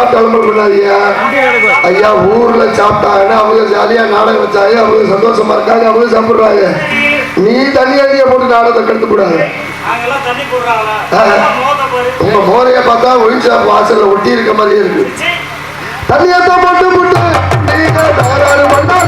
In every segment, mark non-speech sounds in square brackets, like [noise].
சாப்பிட்டாலும் பண்ணாதியா ஐயா ஊர்ல சாப்பிட்டாங்கன்னா அவங்க ஜாலியா நாடகம் வச்சாங்க அவங்க சந்தோஷமா இருக்காங்க அவங்க சாப்பிடுறாங்க. நீ தண்ணி அடிய போட்டு நாடகத்தை கெடுத்து கூடாது உங்க போரைய பார்த்தா ஒழிச்சா வாசல்ல ஒட்டி இருக்க மாதிரியே இருக்கு. தண்ணியத்தான் போட்டு போட்டு. நீங்க தகராறு பண்ணாதீங்க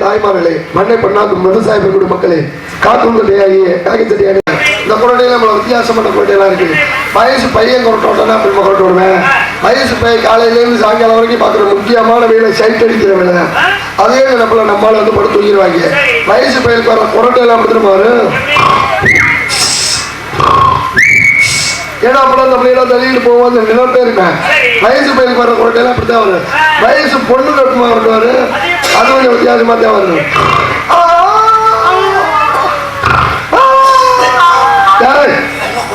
தாய்மார்களே மண்ணை பண்ணாக்கும் விவசாய பெருங்குடி மக்களே காக்குங்கட்டையாகிய காய்கச்சட்டியாக இந்த குரட்டையில நம்மள வித்தியாசமான குரட்டையெல்லாம் இருக்குது வயசு பையன் குரட்டோட்டனா பெருமை குரட்டு விடுவேன். வயசு பையன் காலையிலேருந்து சாயங்காலம் வரைக்கும் பார்க்குற முக்கியமான வேலை சைட் அடிக்கிற வேலை அதே நம்மள நம்மளால வந்து படுத்து தூங்கிடுவாங்க. வயசு பையனுக்கு வர குரட்டையெல்லாம் கொடுத்துட்டு ஏன்னா அப்பெல்லாம் நம்ம எல்லாம் தள்ளிட்டு போவோம் அந்த நிலப்பே இருப்பேன் வயசு பையனுக்கு வர குரட்டையெல்லாம் அப்படித்தான் வரும். வயசு பொண்ணு கட்டுமா வருவாரு அது கொஞ்சம் வித்தியாசமா தான் வரும்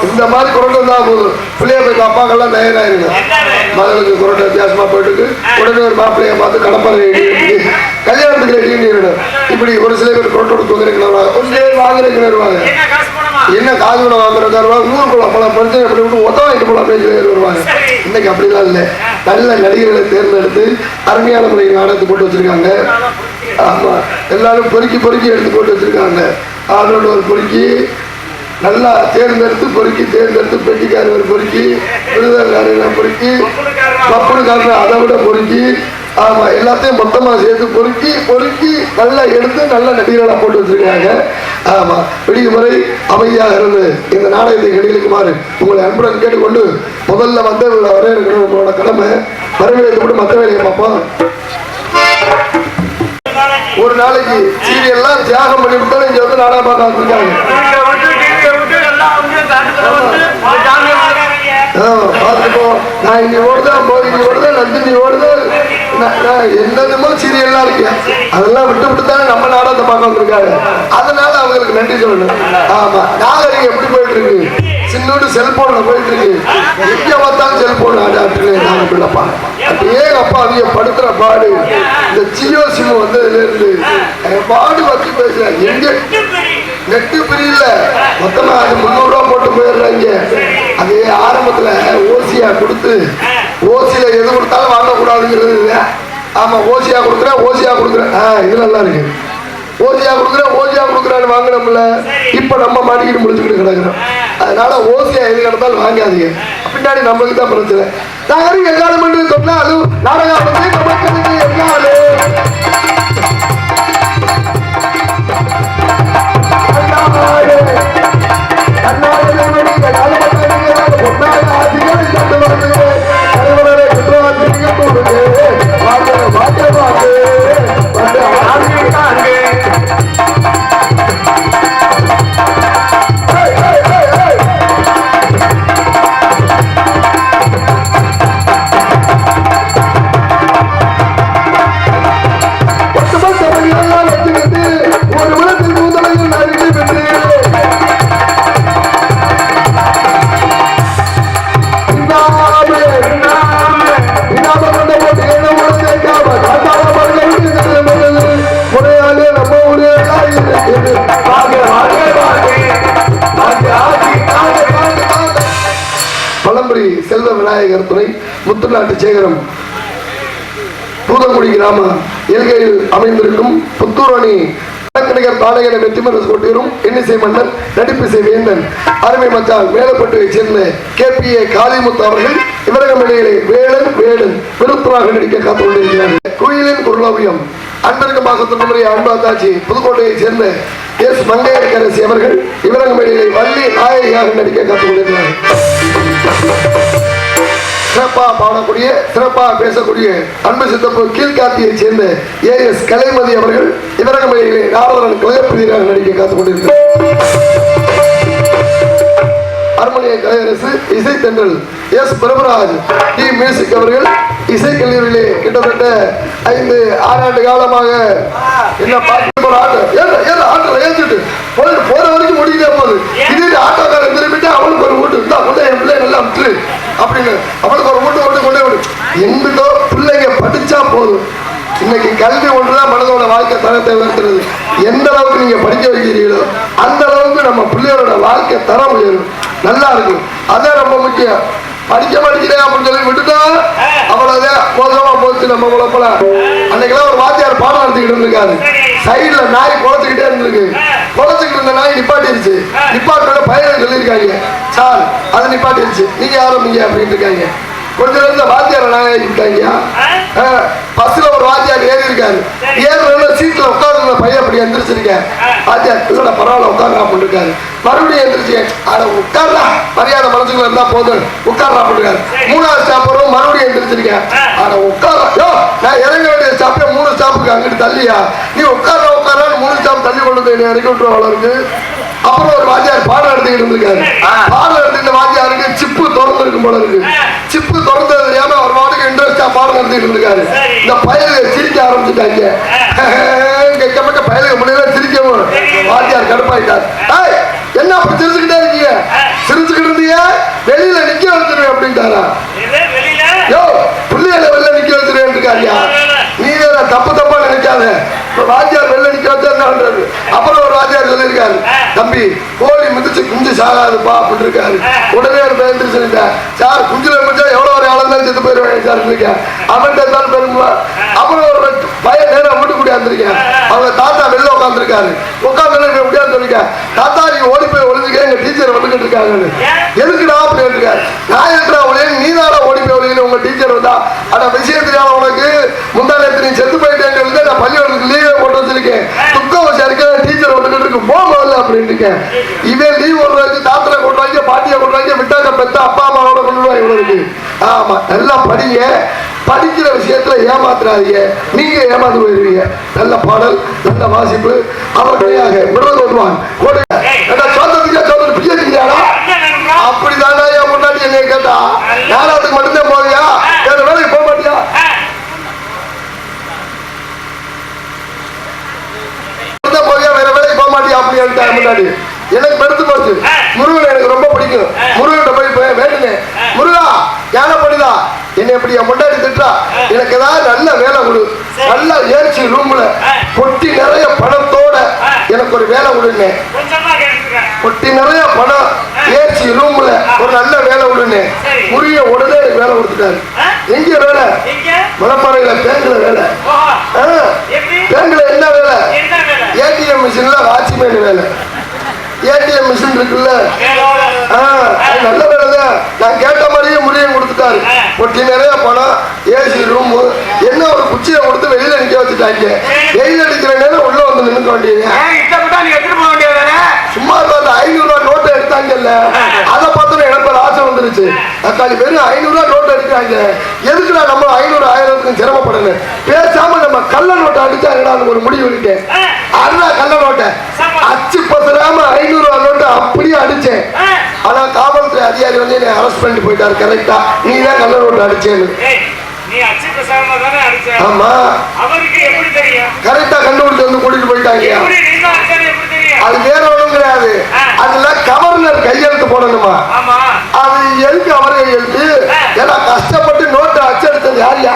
இந்த மாதிரி குரட்டை தான் போதும். பிள்ளைய போய் அப்பாக்கெல்லாம் தயாராயிருங்க மகளுக்கு குரட்டை வித்தியாசமா போயிட்டு உடனே ஒரு மாப்பிள்ளைய பார்த்து கடப்பாறை ரெடி கல்யாணத்துக்கு ரெடி இப்படி ஒரு சில பேர் குரட்டை கொடுத்து வந்துருக்கிறாங்க ஒரு சில பேர் வாங்குறீங்களா வருவாங்க என்ன காசு கூட வாங்குறதா வருவாங்க ஊருக்குள்ள பல பிரச்சனை இப்படி விட்டு ஒத்த வாங்கிட்டு போல பேச்சு வருவாங்க. இன்னைக்கு அப்படிலாம் இல்லை. நல்ல நடிகர்களை தேர்ந்தெடுத்து அருமையான முறையில் நாடகத்தை போட்டு வச்சிருக்காங்க. ஆமா. எல்லாரும் பொறுக்கி பொறுக்கி எடுத்து போட்டு வச்சிருக்காங்க. ஆளோட ஒரு பொறுக்கி நல்லா தேர்ந்தெடுத்து பொறுக்கி தேர்ந்தெடுத்து பெட்டிக்காரர் பொறுக்கி விருதுகாரர் பொறுக்கி பப்பனுக்காரர் அதை விட பொறுக்கி ஆமா எல்லாத்தையும் மொத்தமா சேர்த்து பொறுக்கி பொறுக்கி நல்லா எடுத்து நல்ல நடிகர்களா போட்டு வச்சிருக்காங்க ஆமா விடிய முறை அமைதியாக இருந்து இந்த நாடகத்தை கிடைக்குமாறு உங்களை அன்புடன் கேட்டுக்கொண்டு முதல்ல வந்து வர இருக்கணும் உங்களோட கடமை. வரவேற்று கூட மற்ற வேலையை பார்ப்போம். ஒரு நாளைக்கு சீரியல்லாம் தியாகம் பண்ணி விட்டாலும் இங்க வந்து நாடகம் பார்க்க வந்திருக்காங்க பார்த்துக்கோ. நான் இங்கே ஓடுதான் போய் இங்க ஓடுதான் நந்தினி ஓடுது? நான் நான் என்னென்னமோ சீரியல்லாம் இருக்கு. அதெல்லாம் விட்டு விட்டு தானே நம்ம நாடகத்தை பார்க்க வந்திருக்காங்க அதனால அவங்களுக்கு நன்றி சொல்லணும். ஆமா. நாகரிகம் எப்படி போயிட்டு இருக்கு சின்னோடு செல்போன்ல போயிட்டு இருக்கு எங்க பார்த்தாலும் செல்போன் ஆடாட்டுல நாங்க பிள்ளைப்பா அப்படியே அப்பா அவங்க படுத்துற பாடு. இந்த ஜியோ சிம் வந்ததுல இருந்து பாடு வச்சு பேசுறேன் எங்க நெட்டு பிரியல. மொத்தமா அது முந்நூறு ரூபா போட்டு போயிடுறாங்க. அது ஆரம்பத்துல ஓசியா கொடுத்து ஓசியில எது கொடுத்தாலும் வாங்கக்கூடாதுங்கிறது இல்லை. ஆமா ஓசியா கொடுக்குறேன் ஓசியா கொடுக்குறேன். ஆ இது நல்லா இருக்கு. ஓசியா கொடுக்குறேன் ஓசியா கொடுக்குறான்னு வாங்கினோம்ல. இப்ப நம்ம மாட்டிக்கிட்டு முடிச்சுக்கிட்டு கிடக்குறோம். அதனால ஓசியா எது கிடந்தாலும் வாங்காதீங்க. பின்னாடி நம்மளுக்கு தான் பிரச்சனை. நாகரிக எங்காலும் என்று சொன்னாலும் நாடகம் எல்லாரும். முத்துநாட்டு சேகரம் பூதங்குடி கிராம எல்கையில் அமைந்திருக்கும் புத்தூரணி வழக்கறிஞர் தாடகன வெற்றிமர கொட்டியரும் இன்னிசை மன்னன் நடிப்பிசை வேந்தன் அருமை மச்சான் மேலப்பட்டுவை சேர்ந்த கே பி ஏ காளிமுத்து அவர்கள் இவரகம் இடையிலே வேலன் வேலன் விருத்தராக நடிக்க காத்துக் கொண்டிருக்கிறார் குயிலின் குருளவியம் அன்பருக்கு மாசத்தினுடைய அன்பாத்தாச்சி புதுக்கோட்டையைச் சேர்ந்த எஸ். மங்கையரசி அவர்கள் இவரகம் வள்ளி நாயகியாக நடிக்க காத்துக் கொண்டிருக்கிறார் சிறப்பா பாடக்கூடிய சிறப்பா பேசக்கூடிய அன்பு சித்தப்பு கீழ்காத்தியை சேர்ந்த ஏ எஸ் கலைமதி அவர்கள் இவரகமையிலே மொழியிலே நாரதன் கலையப்பிரியராக நடிக்க காத்துக் கொண்டிருக்கிறார். ஹார்மோனிய கலையரசு இசை தென்றல் எஸ். பிரபுராஜ் டி. மியூசிக் அவர்கள் இசை கல்லூரியிலே கிட்டத்தட்ட ஐந்து ஆறாண்டு காலமாக என்ன பார்த்து போற ஆட்டோ? ஏன் ஏன் ஏற்றிட்டு போய் போற வரைக்கும் முடிக்கிட்டே போகுது. திடீர்னு ஆட்டோக்காரன் திரும்பிட்டு அவனுக்கு ஒரு வீட்டு இருந்தா முதல் என் பிள்ளை நல்லா விட்டுரு. அப்படின்னு அவனுக்கு ஒரு வீட்டு கொண்டு கொண்டே விடு. எங்கிட்டோ பிள்ளைங்க படிச்சா போதும். இன்னைக்கு கல்வி ஒன்றுதான் மனதோட வாழ்க்கை தரத்தை உயர்த்துறது. எந்த அளவுக்கு நீங்க படிக்க வைக்கிறீங்களோ அந்த அளவுக்கு நம்ம பிள்ளையோட வாழ்க்கை தரம் உயரும். நல்லா இருக்கும். அதான் ரொம்ப முக்கியம். படிக்க மாட்டேங்கிறேன் அப்படின்னு சொல்லி விட்டுட்டா அவ்வளவுதான். மோசமா போச்சு நம்ம குழப்பல. அன்னைக்கெல்லாம் ஒரு வாத்தியார் பாடம் நடத்திக்கிட்டு இருந்திருக்காரு. சைடுல நாய் குழச்சிக்கிட்டே இருந்திருக்கு. குழச்சிக்கிட்டு இருந்த நாய் நிப்பாட்டிருச்சு. நிப்பாட்டோட பயிரை சொல்லியிருக்காங்க. சார் நிப்பாட்டிருச்சு நீங்க ஆரம்பிங்க அப்படின்னு இருக்காங்க. கொஞ்ச நேரத்துல வாத்தியார் இருக்காங்க பஸ்ல ஒரு வாத்தியார் ஏறி இருக்காரு ஏறுறதுல சீட்ல உட்கார்ந்து பையன் அப்படி எந்திரிச்சிருக்கேன் வாத்தியார் இல்லடா பரவாயில்ல உட்கார்றா அப்படின்னு இருக்காரு மறுபடியும் எந்திரிச்சு அட உட்கார்றா. மரியாதை மனசுக்குள்ள இருந்தா போதும். உட்கார்றா அப்படின்னு இருக்காரு மூணாவது ஸ்டாப் வரும் மறுபடியும் எந்திரிச்சிருக்கேன் அட உட்கார்றா. யோ நான் இறங்க வேண்டிய ஸ்டாப்பே மூணு ஸ்டாப்புக்கு அங்கிட்டு தள்ளியா. நீ உட்கார்றா உட்கார்றான்னு மூணு ஸ்டாப் தள்ளி கொண்டு விட்டுருவா இருக்கு அப்புறம் ஒரு வாத்தியார் பாடம் எடுத்துக்கிட்டு இருந்திருக்காரு. பாடம் எடுத்துக்கிட்ட வாத்தியாருக்கு சிப்பு திறந்து இருக்கும் போல இருக்கு. சிப்பு திறந்தது தெரியாம அவர் வாட்டுக்கு இன்ட்ரெஸ்டா பாடம் நடத்திட்டு இருந்திருக்காரு. இந்த பயலுக சிரிக்க ஆரம்பிச்சுட்டாங்க [laughs] கேட்கப்பட்ட பயலுக முடியல சிரிக்கவும் வாத்தியார் கடுப்பாயிட்டார் ஏய், என்ன அப்படி சிரிச்சுக்கிட்டே இருக்கீங்க சிரிச்சுக்கிட்டு இருந்தீங்க வெளியில நிக்க வச்சிருவேன் அப்படின்ட்டாரா இது வெளியில யோ பிள்ளைகளை வெளில நிக்க வச்சிருவேன் இருக்காரியா நீ வேற தப்பு தப்பா நினைக்காத இப்ப வாத்தியார் வெளில நிக்க வச்சா என்ன பண்றது அப்புறம் ஒரு வாத்தியார் சொல்லியிருக்காரு தம்பி கோழி மிதிச்சு குஞ்சு சாகாதுப்பா அப்படின்னு இருக்காரு. உடனே ஒரு பயந்து சொல்லிட்டேன் சார் குஞ்சில முடிச்சா எவ்வளவு ஒரு ஆளம் தான் செத்து போயிருவேன் சார் இருக்கேன். அவன்கிட்ட தான் பெருமா. அப்புறம் ஒரு பையன் நேரம் வீட்டு கூடியாந்துருக்கேன் அவங்க தாத்தா வெளில உட்காந்துருக்காரு உட்காந்து எப்படியாந்து இருக்கேன் தாத்தா நீங்க ஓடி போய் ஒளிஞ்சுக்க எங்க டீச்சர் வந்துகிட்டு இருக்காங்கன்னு எதுக்குடா? அப்படின்னு இருக்காரு நான் இருக்கிற ஒளிய நீ தானே ஓடி போய் ஒளியில உங்க டீச்சர் வந்தா. ஆனா விஷயம் உனக்கு முந்தா நீ செத்து போயிட்டேன்னு சொல்லி நான் பள்ளிக்கூடத்துக்கு லீவே போட்டு வச்சிருக்கேன் துக்கம் வச்சிருக்க டீச்சர் வந்துகிட்டு இருக்கு. போகல அப்படின்னு இருக்கேன். இவன் லீவ் ஒரு வச்சு தாத்தரை கொண்டு வாங்க பாட்டியை கொண்டு வாங்க விட்டாங்க அப்பா அம்மாவோட கொண்டு வா இருக்கு ஆமா நல்லா படிங்க. படிக்கிற விஷயத்துல ஏமாத்துறாதீங்க. நீங்க ஏமாந்து போயிருவீங்க. நல்ல பாடல் நல்ல வாசிப்பு. அவர்களையாக விடுவது வருவான் கொடுங்க. சோதத்துக்கே சோதனை பிடிச்சிருக்கியாடா அப்படிதானா என் முன்னாடி என்ன கேட்டா? நாலாவதுக்கு மட்டும்தான் போவியா? வேற வேலைக்கு போக மாட்டியா? போவியா? வேற வேலைக்கு போக மாட்டியா? அப்படின்னு முன்னாடி. எனக்கு பெருத்து போச்சு. முருகன் எனக்கு ரொம்ப பிடிக்கும். வேண்டுனேன் முருகா யானை பண்ணுதா என்னை இப்படி என் முன்னாடி திட்டா எனக்கு ஏதாவது நல்ல வேலை கொடு. நல்ல ஏர்ச்சி ரூம்ல பொட்டி நிறைய பணத்தோட எனக்கு ஒரு வேலை கேட்டுருக்கேன் பொட்டி நிறைய பணம் ஏர்ச்சி ரூம்ல ஒரு நல்ல வேலை விடுன்னு முருக உடனே வேலை கொடுத்துட்டாரு. எங்க வேலை? மலப்பாறையில பேங்க்ல வேலை. பேங்க்ல என்ன வேலை? ஏடிஎம் மிஷின்ல வாட்ச்மேன் வேலை. ஏடிஎம் மிஷின் இருக்குல்ல? நல்ல வேலை தான் நான் கேட்ட மாதிரியே முருகன் கொடுத்துட்டாரு. பொட்டி நிறைய பணம் ஏசி ரூமு என்ன ஒரு குச்சியை கொடுத்து வெளியில நிக்க வச்சுட்டாங்க. வெயில் அடிக்கிற நேரம் உள்ள வந்து நின்னுக்க வேண்டியது. சும்மா இருந்த அந்த ஐநூறு ரூபாய் நோட்டை எடுத்தாங்கல்ல. அதை ஆசை வந்துருச்சு. தக்காளி வெறும் ஐநூறு ரூபாய் நோட்டு எடுக்கிறாங்க எதுக்குடா நம்ம ஐநூறு ஆயிரத்துக்கு சிரமப்படணும்? பேசாம நம்ம கள்ள நோட்டை அடிச்சாங்கடா ஒரு முடிவு இருக்கேன் அதுதான் கள்ள நோட்டை. அச்சு பத்திராம ஐநூறு ரூபாய் நோட்டை அப்படியே அடிச்சேன். ஆனா காவல்துறை அதிகாரி வந்து என்னை அரெஸ்ட் பண்ணிட்டு போயிட்டாரு கரெக்டா நீ தான் கள்ள நோட்டு அடிச்சேன்னு. அடிச்ச? ஆமா. கரெக்டா கண்டுபிடிச்சு வந்து கூட்டிட்டு போயிட்டாங்க. அது வேற ஒண்ணும் கிடையாது. அதுல கவர்னர் கையெழுத்து போடணுமா? எதுக்கு அவர் கையெழுத்து ஏன்னா கஷ்டப்பட்டு நோட்டை அச்சடித்தது யாரியா?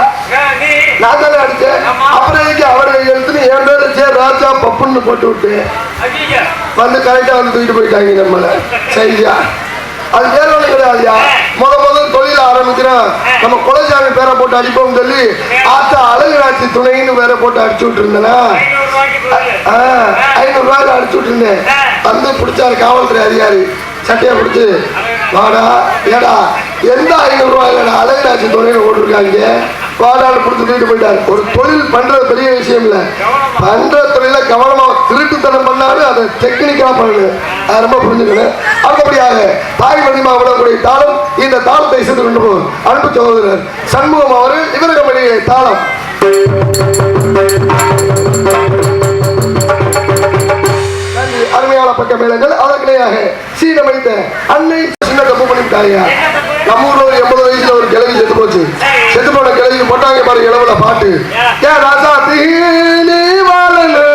நான் தானே அடிச்சேன். அப்புறம் எதுக்கு அவர் கையெழுத்துன்னு என் பேரு சே ராஜா பப்புன்னு போட்டு விட்டு. வந்து கரெக்டா வந்து தூக்கிட்டு போயிட்டாங்க நம்மள சரியா? அது வேற ஒண்ணும் கிடையாதுயா முத முதல் மாத்திரம் நம்ம குலசாமி பேரை போட்டு அடிப்போம் சொல்லி ஆத்தா அழகுராட்சி துணைன்னு பேரை போட்டு அடிச்சு விட்டுருந்தேனா? ஐநூறு ரூபாய் அடிச்சு விட்டுருந்தேன். வந்து பிடிச்சாரு காவல்துறை அதிகாரி. சட்டையை பிடிச்சு வாடா ஏடா எந்த ஐநூறு ரூபாய் இல்லடா அழகராஜன் துணைன்னு ஓட்டிருக்காங்க வாடான்னு பிடிச்சி தூக்கிட்டு போயிட்டார். ஒரு தொழில் பண்றது பெரிய விஷயம் இல்ல. பண்ற தொழில கவனமா திருட்டுத்தனம் பண்ணாரு அதை டெக்னிக்கா பண்ணு அதை ரொம்ப புரிஞ்சுக்கணும். அப்படியாக தாய் மணிமா விடக்கூடிய தாளம் இந்த தாளத்தை செய்து கொண்டு போகும் அன்பு சகோதரர் சண்முகம் அவர்கள் இவரகமணிய தாளம். அருமையான பக்க மேளங்கள். அதற்கிடையாக சீனமைத்த அன்னை தப்பு பண்ணிவிட்டாங்க நம்ம ஊர்ல ஒரு எண்பது வயசுல ஒரு கிழவி செத்து போச்சு. செத்து போன கிழவி போட்டாங்க பாரு இளவுல பாட்டு. ஏன் ராசா தீனி வாழலு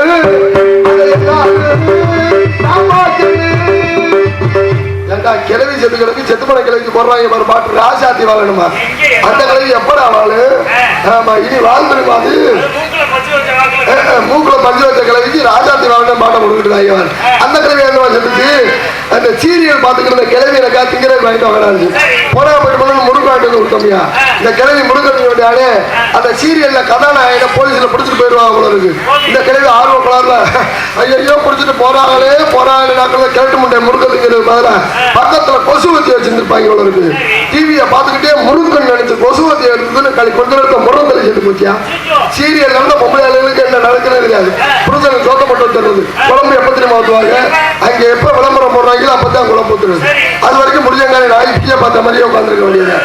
ஏண்டா கிழவி செத்து கிடக்கு செத்து போன கிழவிக்கு போடுறாங்க பாரு பாட்டு ராசாத்தி வாழணுமா அந்த கிழவி எப்படா வாழு? ஆமா இனி வாழ்ந்துருமா அது? மூக்குல வச்ச பஞ்சு வச்ச கிழவிக்கு ராஜாத்தி வாழ்க்கை பாட்டம் அவன். அந்த கிழவி என்ன செத்துச்சு அந்த சீரியல் பாத்துக்கிற கிழவி எனக்கா திங்கிறது வாங்கிட்டு வராது போனா போயிட்டு வாங்கிட்டு வந்து கொடுத்தோம்யா இந்த கிழவி வேண்டியாலே அந்த சீரியல்ல கதாநாயகனை போலீஸ்ல பிடிச்சிட்டு போயிடுவாங்க இருக்கு. இந்த கிழவி ஆர்வம் கலர்ல ஐயோ பிடிச்சிட்டு போறாங்களே போறாங்களே நாட்கள் கிழட்டு முட்டை முருங்கிறதுங்கிறது பதிலா பக்கத்துல கொசு வத்தி வச்சிருந்துருப்பாங்க இருக்கு. டிவியை பார்த்துக்கிட்டே முருங்கன்னு நினைச்சு கொசு வத்தி எடுத்துன்னு களி கொஞ்ச நேரத்துல முருங்கல் செத்து போச்சியா? சீரியல் நடந்த பொம்பளை ஆளுகளுக்கு என்ன நடக்கிறது தெரியாது. புருஷனுக்கு சோத்த போட்டு வச்சுறது குழம்பு எப்ப தெரியுமா ஊத்துவாங்க? அங்க எப்ப விளம்பரம் போடுறாங்களோ அப்பதான் குழம்பு ஊத்துறது. அது வரைக்கும் முடிஞ்சங்காரி நாய் பிச்சை பார்த்த மாதிரியே உட்காந்துருக்க வேண்டியது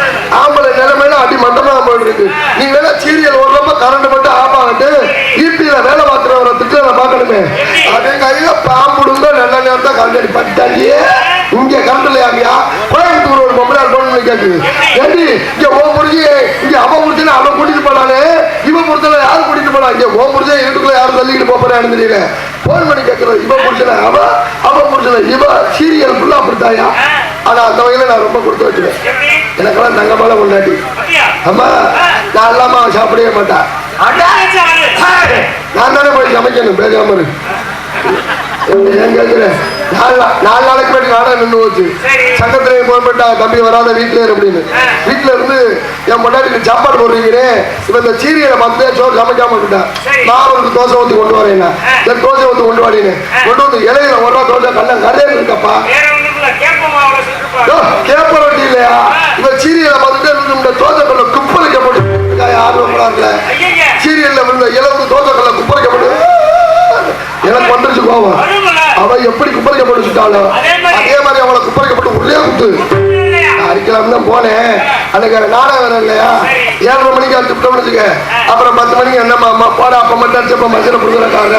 ஆம்பளை நிலைமையில அடி மண்டமா போயிட்டு இருக்கு நீங்க வேணா சீரியல் ஓடுறப்ப கரண்ட் மட்டும் ஆஃப் ஆகிட்டு. ஈபியில வேலை பார்க்குறவரை திட்டத்தை பார்க்கணுமே. அதே கையில பாம்புடுங்க நல்ல நேரத்தை கரண்ட் அடி பட்டாண்டியே இங்க கரண்ட் இல்லையாமியா கேக்குது ஏண்டி? இங்க ஓ முடிஞ்சு இங்க அவன் முடிச்சுன்னு அவன் கூட்டிட்டு போனானே? இவன் முடிச்சல யாரு கூட்டிட்டு போனா? இங்க ஓ முடிஞ்ச இருட்டுக்குள்ள யாரும் தள்ளிக்கிட்டு போறான்னு தெரியல. போன் பண்ணி கேட்கறது இவன் முடிச்சல அவ அவன் முடிச்சல இவ சீரியல் ஃபுல்லா அப்படித்தாயா? ஆனா அந்த வகையில நான் ரொம்ப கொடுத்து வச்சுருவேன் எனக்கெல்லாம் தங்கமான கொண்டாட்டி அம்மா நான் இல்லாம அவன் சாப்பிடவே மாட்டான். நான் தானே போய் சமைக்கணும் பேசாம இரு. ஏன் கேட்கிறேன் நாலு நாளைக்கு முன்னாடி நாடகம் நின்று போச்சு. சங்கத்திலே போய்பட்டா தம்பி வராத வீட்டுல இரு அப்படின்னு. வீட்டுல இருந்து என் முன்னாடி சாப்பாடு போடுறீங்களே? இந்த சீரியலை பார்த்து சோறு சமைக்காம விட்டுட்டான். நான் அவருக்கு தோசை ஊத்தி கொண்டு வரேன் சரி தோசை ஊத்தி கொண்டு வாடின்னு. கொண்டு வந்து இலையில ஒரு தோசை கண்ணன் கரையா இருக்கப்பா கேப்ப ரொட்டி இல்லையா? இவன் சீரியலை பார்த்துட்டு இந்த தோசை கல்ல குப்பளிக்கப்பட்டு ஆர்வம் சீரியல்ல விழுந்த இலவு தோசைக்கல்ல குப்பளிக்கப்பட்டு எனக்கு வந்துருச்சு கோவம். அவ எப்படி குப்பளிக்கப்பட்டு சுட்டாலும் அதே மாதிரி. அவளை குப்பளிக்கப்பட்டு ஒரே குத்து அடிக்கலாம் தான் போனேன். அன்னைக்கு நாடகம் வேற இல்லையா? ஏழரை மணிக்கு அடிச்சு விட்டோம்னு வச்சுக்க. அப்புறம் பத்து மணிக்கு என்னம்மா அம்மா போட அப்ப மட்டும் அடிச்சப்ப மஞ்சள்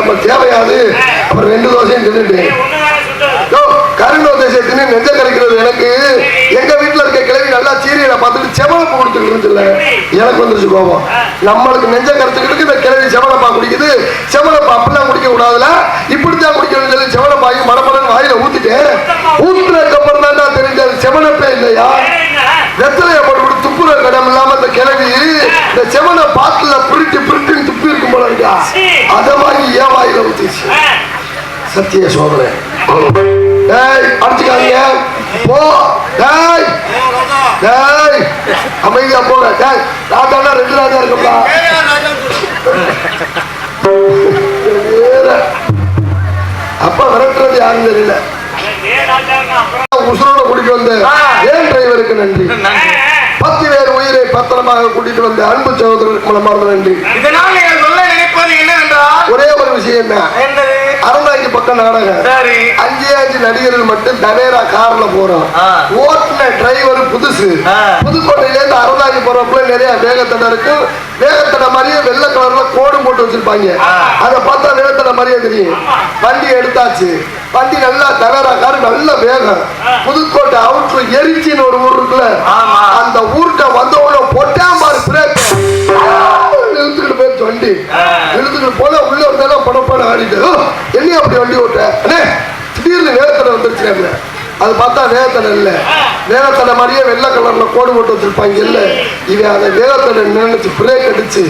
அப்ப தேவையாது. அப்புறம் ரெண்டு தோசையும் தின்னுட்டு சேர்த்துன்னு நெஞ்ச கரைக்கிறது எனக்கு. எங்க வீட்டுல இருக்க கிழவி நல்லா சீரியலை பார்த்துட்டு செவலப்பு கொடுத்துட்டு இருந்துச்சுல்ல. எனக்கு வந்துருச்சு கோபம். நம்மளுக்கு நெஞ்ச கரைச்சுக்கிட்டு இந்த கிழவி செவலப்பா குடிக்குது. செவலப்பா அப்படிலாம் குடிக்க கூடாதுல இப்படித்தான் குடிக்கணும்னு சொல்லி செவலப்பாகி மடமடன்னு வாயில ஊத்திட்டேன் ஊத்துனதுக்கு அப்புறம் தான் தெரிஞ்சது செவனப்பே இல்லையா? வெத்தலையை போட்டு துப்புற கடம் இல்லாம இந்த கிழவி இந்த செவனை பாத்துல பிரிட்டு பிரிட்டுன்னு துப்பி இருக்கும் போல இருக்கா? அதை வாங்கி ஏன் வாயில ஊத்திச்சு. சத்திய சோதனை. அடிச்சுக்காதீங்க. போ. டேய். டேய். அமைதியா போங்க. டேய் ராஜானா ரெண்டு ராஜா இருக்கும்டா. வேற. அப்ப விரட்டுறது யாரும் தெரியல. உசுரோட கூட்டிட்டு வந்த ஏன் டிரைவருக்கு நன்றி? பத்து பேர் உயிரை பத்திரமாக கூட்டிட்டு வந்த அன்பு சகோதரருக்கு மனமார்ந்த நன்றி. இதனால் நீங்கள் சொல்ல நினைப்பது என்னவென்றால் ஒரே ஒரு விஷயம் தான் அறந்தாங்கி பக்கம் நாடகம். சரி. அஞ்சே அஞ்சு நடிகர்கள் மட்டும் தவேரா கார்ல போறோம். ஓட்டுன டிரைவர் புதுசு. புதுக்கோட்டையில இருந்து அறந்தாங்கி போறப்பல நிறைய வேகத்தடை இருக்கு. வேகத்தடை மாதிரியே வெள்ளை கலர்ல கோடு போட்டு வச்சிருப்பாங்க. அதை பார்த்தா வேகத்தடை மாதிரியே தெரியும். வண்டி எடுத்தாச்சு. வண்டி நல்லா தவேரா கார் நல்ல வேகம். புதுக்கோட்டை அவுட்ல எரிச்சின்னு ஒரு ஊர் இருக்குல்ல. அந்த ஊர்கிட்ட வந்தவன பொட்டாம் பாரு பிரேக். இழுத்துக்கிட்டு போயிருச்சு வண்டி இழுத்துக்கிட்டு போல உள்ள இருந்தாலும் படப்பாடு ஆடிட்டு என்ன அப்படி வண்டி ஓட்ட அண்ணே திடீர்னு வேகத்தடை வந்துருச்சு அது பார்த்தா வேகத்தடை இல்லை. வேகத்தடை மாதிரியே வெள்ளை கலர்ல கோடு போட்டு வச்சிருப்பாங்க இல்ல. இவன் அதை வேகத்தடை நினைச்சு பிரேக் அடிச்சு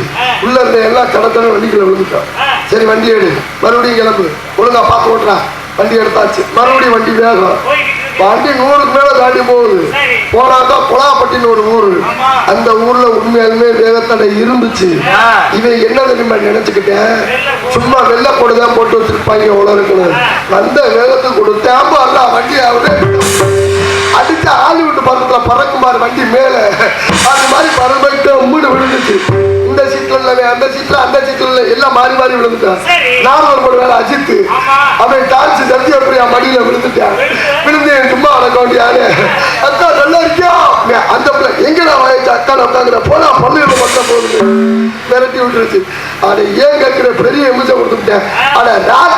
உள்ள இருந்த எல்லா கடத்தனும் வண்டிக்குள்ள விழுந்துட்டான். சரி வண்டி எடு. மறுபடியும் கிளம்பு. ஒழுங்கா பார்த்து ஓட்டுறா. வண்டி எடுத்தாச்சு. மறுபடியும் வண்டி வேகம். வண்டி நூறுக்கு மேல தாண்டி போகுது. போனாக்கா குலாப்பட்டின்னு ஒரு ஊரு. அந்த ஊர்ல உண்மையாலுமே வேகத்தடை இருந்துச்சு. இவன் என்ன தெரியுமா நினைச்சுக்கிட்டேன்? சும்மா வெள்ளை தான் போட்டு வச்சிருப்பாங்க உலகத்துல வந்த வேகத்துக்கு கொடுத்தேன். அல்ல வண்டி அவரு அடிச்ச ஹாலிவுட் படத்துல பறக்கும் பாரு வண்டி மேல. அது மாதிரி பறந்துட்டு உம்முடு விழுந்துச்சு. இந்த சீட்ல இல்ல அந்த சீட்ல அந்த சீட்ல இல்ல எல்லாம் மாறி மாறி விழுந்துட்டான் சரி. நானும் ஒரு வேலை அஜித். அவன் டான்ஸ் சத்தி அப்படியா மடியில விழுந்துட்டான் விழுந்து சும்மா அடக்க வேண்டியாரு அக்கா நல்லா இருக்கியா? அந்த பிள்ளை எங்கடா வாய்ச்சா அக்கா உட்காந்துற போனா பள்ளியில மட்டும் போகுது. மிரட்டி விட்டுருச்சு. அட ஏன் கேட்கிற? பெரிய இம்சை கொடுத்துட்டேன். அட ராத்திரி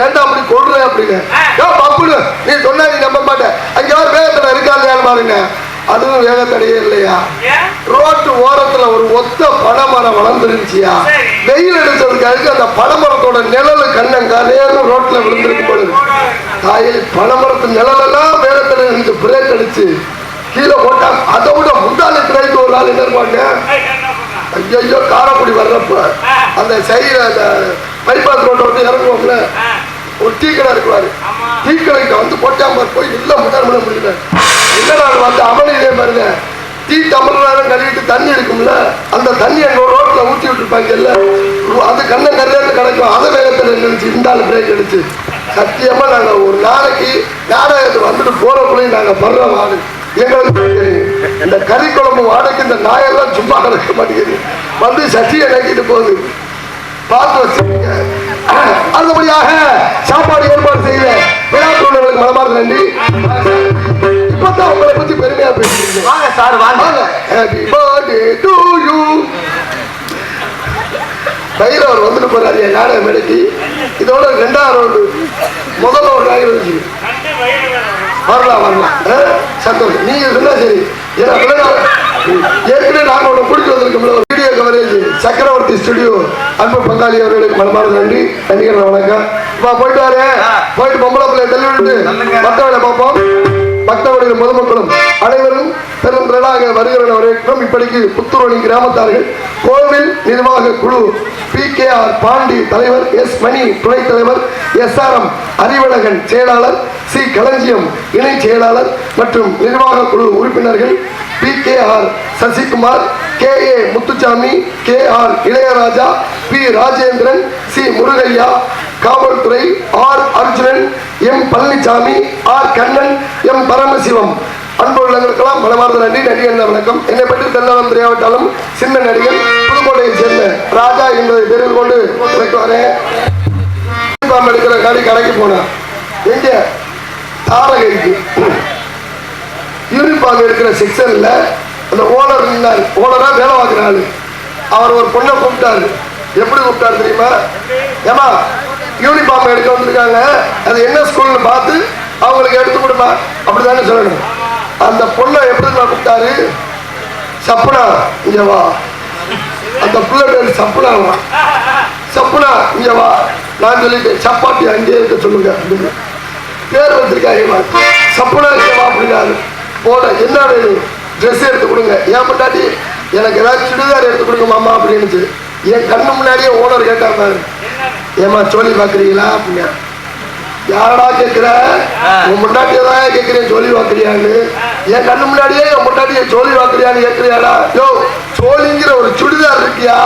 ஏன்டா அப்படி கொள்றேன் அப்படின்னு? ஏ பப்புனு நீ சொன்னா நீ நம்ப மாட்டேன் அங்க யார் வேகத்தடை இருக்கா இல்லையான்னு பாருங்க அதுவும் வேகத்தடையே இல்லையா? ரோட்டு ஓரத்துல ஒரு ஒத்த பனைமரம் வளர்ந்துருந்துச்சியா. வெயில் அடிச்சதுக்காக அந்த பனைமரத்தோட நிழலு கரையேறும் ரோட்ல விழுந்திருக்கு போடுது தாயில் பனைமரத்து நிழலெல்லாம் வேகத்தடை இருந்து பிரேக் அடிச்சு கீழே போட்டா அதை விட முந்தானி திரைக்கு ஒரு நாள் என்ன இருப்பாங்க? ஐயோ காரக்குடி வர்றப்ப அந்த சைடுல அந்த பைபாஸ் ரோட்டை வந்து இறங்குவோம்ல ஒரு டீ கடை இருக்குவாரு ஆமா. டீ கடைக்கு வந்து போட்டாம போய் எல்லாம் முட்டாள் பண்ண முடியல. என்னடா வந்து அவனே இதே பாருங்க டீ தமிழ்நாடு கழுவிட்டு தண்ணி இருக்கும்ல அந்த தண்ணி அங்க ஒரு ரோட்ல ஊற்றி விட்டுருப்பாங்க இல்ல. அது கண்ணன் கரையாட்டு கிடைக்கும். அதை வேகத்தில் நினைச்சு இந்த ஆள் பிரேக் அடிச்சு சத்தியமா நாங்க ஒரு நாளைக்கு நாடகத்துக்கு வந்துட்டு போறக்குள்ளேயும் நாங்க படுற வாடு எங்களுக்கு. இந்த கறி குழம்பு வாடகைக்கு இந்த நாயெல்லாம் சும்மா கிடக்க மாட்டேங்குது. வந்து சட்டியை நக்கிட்டு போகுது. பார்த்து வச்சுக்கோங்க. அடுத்தபடியாக சாப்பாடு ஏற்பாடு செய்த விழாக்குழுவர்களுக்கு மனமார்ந்த நன்றி. இப்பதான் உங்களை பத்தி பெருமையா பேசுறீங்க வாங்க சார் வாங்க. Happy birthday to you Bhairavar வந்துட்டு போறாரு என் நாடக மேடைக்கு இதோட ரெண்டாவது ரவுண்டு முதல்ல ஒரு நாய் வந்துச்சு வரலாம் வரலாம்? சந்தோஷம். நீங்க சொன்னா சரி. ஏன்னா ஏற்கனவே நாங்க ஒன்று பிடிச்சி வந்திருக்கோம்ல. Video coverage Chakravarthy studio Anbu பங்காளி அவர்களுக்கு மனமார்ந்த நன்றி நன்றிகள் வணக்கம். இப்போ போயிட்டு வரேன் போயிட்டு பொம்பளை பிள்ளைய தள்ளி விட்டு நல்லுங்க. மற்ற வேலை பார்ப்போம். பக்தவடைய பொதுமக்களும் அனைவரும் பெரும் திரளாக வருகிற வரவேற்கும் இப்படிக்கு புத்துரணி கிராமத்தார்கள் கோவில் நிர்வாக குழு பி கே ஆர் பாண்டி தலைவர் எஸ் மணி துணைத் தலைவர் எஸ் ஆர் எம் அறிவழகன் செயலாளர் சி களஞ்சியம் இணை செயலாளர் மற்றும் நிர்வாக குழு உறுப்பினர்கள் K R Sasikumar K A Muthusamy K R Ilaiyaraja P Rajendran C Murugaiya காவல்துறை R Arjunan M Palanisamy R Kannan M Paramasivam. அன்பு உள்ளங்களுக்கெல்லாம் மனமார்ந்த நன்றி. நடிகர் வணக்கம். என்னை பற்றி தெல்லவன் தெரியாவிட்டாலும் சின்ன நடிகர் புதுக்கோட்டையை சேர்ந்த ராஜா என்பதை தெரிந்து கொண்டு உரைக்கு வரேன் எடுக்கிற காடி கடைக்கு போனேன் எங்க? தாரகைக்கு. யூனிஃபார்ம் எடுக்கிற செக்ஷனில் அந்த ஓனர் இருந்தார் ஓனராக வேலை பார்க்குற ஆளு. அவர் ஒரு பொண்ணை கூப்பிட்டாரு. எப்படி கூப்பிட்டாரு தெரியுமா? ஏமா யூனிஃபார்ம் எடுக்க வந்திருக்காங்க. அது என்ன ஸ்கூல்னு பார்த்து அவங்களுக்கு எடுத்து கொடுமா. அப்படிதானே சொல்லணும். அந்த பொண்ணை எப்படி கூப்பிட்டாரு? சப்புனா இங்கே வா. அந்த பிள்ளை பேர் சப்புனாவா சப்புனா இங்கே வா. நான் சொல்லிட்டேன் சப்பாத்தி அங்கேயே இருக்க சொல்லுங்க அப்படின்னு. பேர் வச்சிருக்காங்க சப்புனா இங்க வா அப்படின்னாரு. போட என்ன வேணும்? ட்ரெஸ் எடுத்து கொடுங்க. ஏன் முன்னாடி? எனக்கு ஏதாவது சுடிதார் எடுத்து கொடுங்க மாமா அப்படின்னு என் கண்ணு முன்னாடியே ஓனர் கேட்டாங்க ஏமா சொல்லி பார்க்குறீங்களா அப்படின்னா. யாரடா கேட்குற? உன் முன்னாடியே தான் கேட்குறேன் சொல்லி பார்க்குறியான்னு. என் கண்ணு முன்னாடியே என் முன்னாடியே சொல்லி பார்க்குறியான்னு கேட்குறியாடா? யோ சோழிங்கிற ஒரு சுடிதார் இருக்கியா?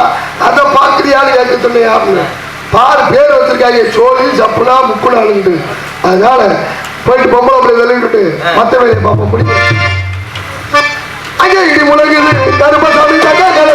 அதை பார்க்குறியான்னு கேட்க சொன்னியா அப்படின்னு. பாரு பேர் வச்சிருக்காங்க சோழி சப்புனா முக்குனாலுண்டு அதனால போயிட்டு பொம்பளை அப்படி வெளியிட்டு மத்த வேலையை பார்ப்போம் பிடிக்கும் அங்கே இடி முழங்குது. கருப்பசாமி கதை கதை